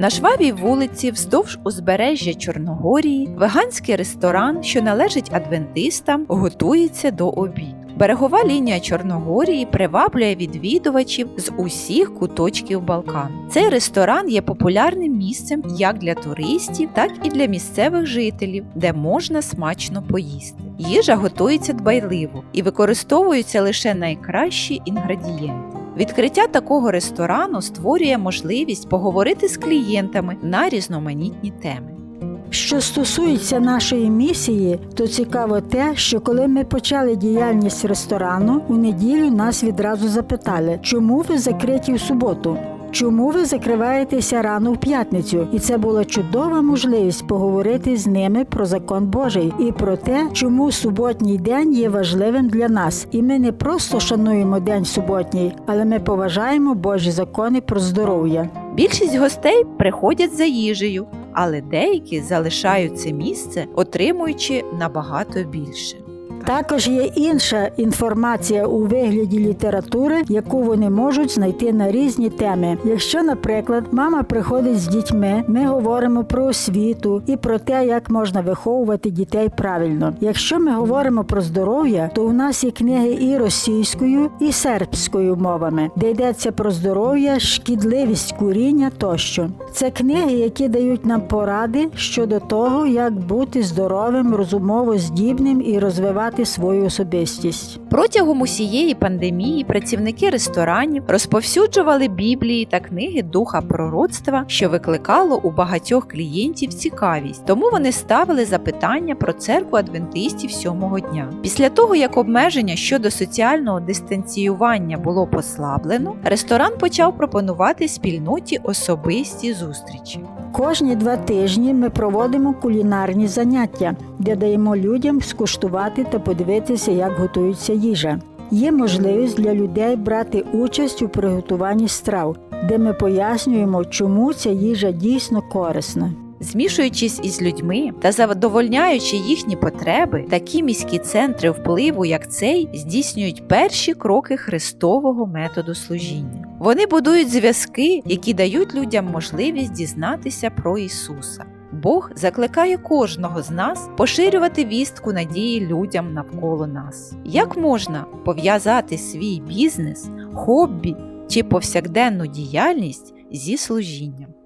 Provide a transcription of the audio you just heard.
На жвавій вулиці, вздовж узбережжя Чорногорії, веганський ресторан, що належить адвентистам, готується до обіду. Берегова лінія Чорногорії приваблює відвідувачів з усіх куточків Балкану. Цей ресторан є популярним місцем як для туристів, так і для місцевих жителів, де можна смачно поїсти. Їжа готується дбайливо і використовуються лише найкращі інгредієнти. Відкриття такого ресторану створює можливість поговорити з клієнтами на різноманітні теми. Що стосується нашої місії, то цікаво те, що коли ми почали діяльність ресторану, у неділю нас відразу запитали, чому ви закриті в суботу? Чому ви закриваєтеся рано в п'ятницю? І це була чудова можливість поговорити з ними про закон Божий і про те, чому суботній день є важливим для нас. І ми не просто шануємо день суботній, але ми поважаємо Божі закони про здоров'я. Більшість гостей приходять за їжею, але деякі залишають це місце, отримуючи набагато більше. Також є інша інформація у вигляді літератури, яку вони можуть знайти на різні теми. Якщо, наприклад, мама приходить з дітьми, ми говоримо про освіту і про те, як можна виховувати дітей правильно. Якщо ми говоримо про здоров'я, то у нас є книги і російською, і сербською мовами, де йдеться про здоров'я, шкідливість куріння тощо. Це книги, які дають нам поради щодо того, як бути здоровим, розумово здібним і розвивати свою особистість. Протягом усієї пандемії працівники ресторанів розповсюджували біблії та книги духа пророцтва, що викликало у багатьох клієнтів цікавість. Тому вони ставили запитання про церкву адвентистів сьомого дня. Після того, як обмеження щодо соціального дистанціювання було послаблено, ресторан почав пропонувати спільноті особисті зустрічі. Кожні два тижні ми проводимо кулінарні заняття, де даємо людям скуштувати та подивитися, як готується їжа. Є можливість для людей брати участь у приготуванні страв, де ми пояснюємо, чому ця їжа дійсно корисна. Змішуючись із людьми та задовольняючи їхні потреби, такі міські центри впливу, як цей, здійснюють перші кроки христового методу служіння. Вони будують зв'язки, які дають людям можливість дізнатися про Ісуса. Бог закликає кожного з нас поширювати вістку надії людям навколо нас. Як можна пов'язати свій бізнес, хобі чи повсякденну діяльність зі служінням?